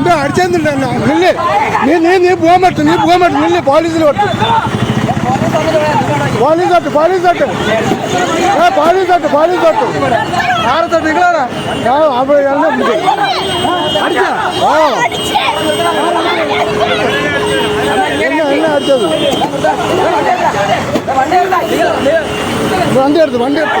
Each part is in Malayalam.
అంబే అడిచేందుంటా నిల్లి నేను నీ పోమట్టు నీ పోమట్టు నిల్లి పోలీసులు కొట్టు పోలీసు అట్టు పోలీసు అట్టు పోలీసు అట్టు పోలీసు అట్టు ఆరతో దిగలరా అప్పుడు அடிச்சது வண்டி எடுத்து வண்டி எடுத்து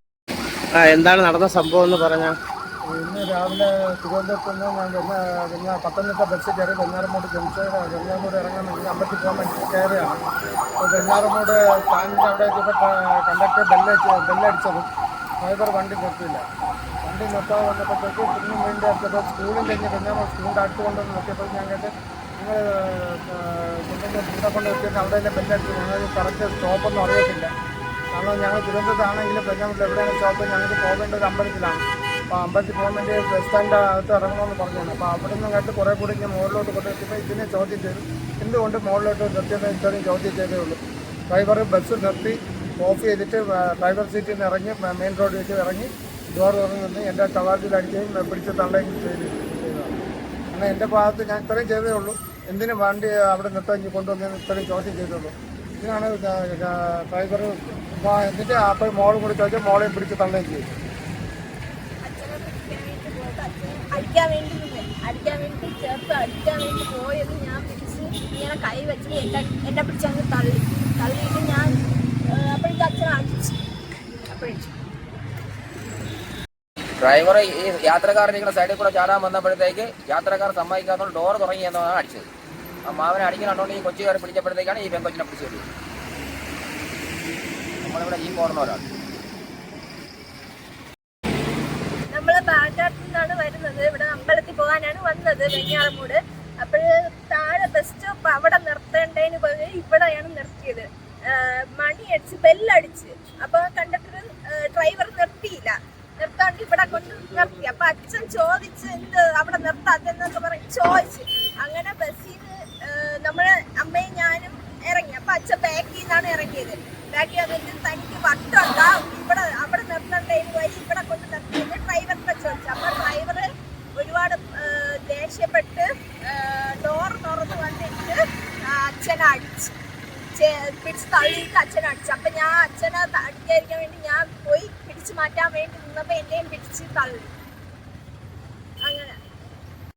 ആ എന്താണ് നടന്ന സംഭവം എന്ന് പറഞ്ഞാൽ ഇന്ന് രാവിലെ തിരുവനന്തപുരത്ത് നിന്ന് ഞാൻ വെങ്ങ വെങ്ങ പത്തനംതിട്ട ബസ് കയറി വെഞ്ഞാറമൂട് ജംഗ്ഷൻ വെഞ്ഞാറമൂട് ഇറങ്ങാൻ വേണ്ടി അമ്പത്തി പോകാൻ വേണ്ടി കയറിയാണ്. അപ്പോൾ വെഞ്ഞാറമൂട് സ്റ്റാൻഡിന്റെ അവിടെ എത്തിയപ്പോൾ കണ്ടക്ടർ ബെല്ല ബെല്ലടിച്ചതും ഡ്രൈവർ വണ്ടി നിർത്തിയില്ല. വണ്ടി നിർത്താതെ വന്നപ്പോഴത്തേക്ക് പിന്നെ വേണ്ടി അടുത്തപ്പോൾ സ്കൂളിൽ കഴിഞ്ഞ് വെഞ്ഞാറമൂട് സ്കൂളിന്റെ അടുത്ത് കൊണ്ടുവന്ന് നോക്കിയപ്പോൾ ഞാൻ കേട്ട് നിങ്ങൾ കൊണ്ടുവന്ന് കൊണ്ട് വെച്ചിട്ട് അവിടെ ബെല്ലടിച്ചു ഞങ്ങൾ കറക്റ്റ് സ്റ്റോപ്പൊന്നും അറിയത്തില്ല. കാരണം ഞങ്ങൾ തിരുവനന്തപുരത്താണെങ്കിലും വെഞ്ഞാമൂട്ടിൽ എവിടെയാണ് ഷോപ്പ് ഞങ്ങൾക്ക് പോകേണ്ട ഒരു അമ്പലത്തിലാണ്. അപ്പോൾ അമ്പലത്തിൽ പോകാൻ വേണ്ടി ബസ് സ്റ്റാൻഡ് അകത്ത് ഇറങ്ങണമെന്ന് പറഞ്ഞാണ് അപ്പോൾ അവിടെ നിന്ന് കേട്ട് കുറേ കൂടി ഞാൻ മുകളിലോട്ട് കൊണ്ടുവച്ചപ്പോൾ ഇതിനെ ചോദ്യം ചെയ്തു. എന്തുകൊണ്ട് മുകളിലോട്ട് നിർത്തിയത് ഇത്രയും ചോദ്യം ചെയ്തേ ഉള്ളൂ. ഡ്രൈവർ ബസ് നിർത്തി ഓഫ് ചെയ്തിട്ട് ഡ്രൈവർ സീറ്റിൽ നിന്ന് ഇറങ്ങി മെയിൻ റോഡിൽ വെച്ച് ഇറങ്ങി ഡോർ തുറന്ന് നിന്ന് എന്റെ കവാറ്റിൽ അടിക്കുകയും പിടിച്ച് തള്ളുകയും ചെയ്തു. അങ്ങനെ എന്റെ ഭാഗത്ത് ഞാൻ ഇത്രയും ചെയ്തേ ഉള്ളൂ. എന്തിനു വണ്ടി അവിടെ നിർത്താൻ കൊണ്ടുവന്ന് ഇത്രയും ചോദ്യം ചെയ്തുള്ളൂ ഇതിനാണ് ഡ്രൈവർ എന്നിട്ട് അപ്പോൾ മോൾ കൂടി ചോദിച്ചാൽ മോളെയും പിടിച്ച് തള്ളുകയും ചെയ്തു. അടിക്കാൻ വേണ്ടി അടിക്കാൻ വേണ്ടി ചേർത്ത് അടിക്കാൻ വേണ്ടി പോയത് ഞാൻ പിടിച്ച് ഇങ്ങനെ കൈ വെച്ചിട്ട് എന്നെ എന്നെ തള്ളി. തള്ളിയിട്ട് ഞാൻ അപ്പോഴേക്കും അച്ഛൻ അടിച്ചു. അപ്പോഴേക്കും ഡ്രൈവർ ഈ യാത്രക്കാരൻ സൈഡിൽ കൂടെ ചാടാൻ വന്നപ്പോഴത്തേക്ക് യാത്രക്കാർ സമ്മതിക്കാത്തതുകൊണ്ട് ഡോർ തുടങ്ങി എന്നാണ് അടിച്ചത്. ആ മാവനെ അടിക്കുന്നുണ്ടോണ്ട് ഈ കൊച്ചുകാരെ പിടിച്ചപ്പോഴത്തേക്കാണ് ഈ പെങ്കൊച്ചിനെ വരുന്നത് നമ്മളിവിടെ ഈ പോകുന്നവരാണ് നമ്മൾ പാലക്കാട്ടിൽ നിന്നാണ് വരുന്നത്. ഇവിടെ അമ്പലത്തിൽ പോകാനാണ് വന്നത് വെഞ്ഞാറമൂട് അപ്പോൾ താഴെ ബസ് സ്റ്റോപ്പ് അവിടെ നിർത്തേണ്ടതിന് പകരം ഇവിടെയാണ് നിർത്തിയത്. മണി അടിച്ച് ബെല്ലടിച്ച് അപ്പൊ കണ്ടക്ടർ ഡ്രൈവർ നിർത്തിയില്ല. നിർത്താണ്ട് ഇവിടെ കൊണ്ട് നിർത്തി. അപ്പൊ അച്ഛൻ ചോദിച്ച് എന്ത് അവിടെ നിർത്താത്തെന്നൊക്കെ പറഞ്ഞ് ചോദിച്ചു. അങ്ങനെ ബസ്സിൽ നമ്മൾ അമ്മയും ഞാനും ഇറങ്ങി. അപ്പൊ അച്ഛൻ ബാക്കിൽ നിന്നാണ് ഇറങ്ങിയത്. ബാക്കി വന്നിട്ട് തനിക്ക് വട്ടുണ്ടാ ഇവിടെ അവിടെ നിർത്തണ്ടതിന് വഴി ഇവിടെ കൊണ്ട് നിർത്തിയത് ഡ്രൈവറിനെ ചോദിച്ചു. അപ്പൊ ഡ്രൈവർ ഒരുപാട് ദേഷ്യപ്പെട്ട് ഡോർ തുറന്ന് വന്നിട്ട് അച്ഛനെ അടിച്ചു. പിടിച്ച് തള്ളിയിട്ട് അച്ഛനെ അടിച്ചു. അപ്പൊ ഞാൻ അച്ഛനെ അടിക്കാതിരിക്കാൻ വേണ്ടി ഞാൻ പോയി പിടിച്ചു മാറ്റാൻ വേണ്ടി നിന്നപ്പോ എന്നെയും പിടിച്ച് തള്ളി.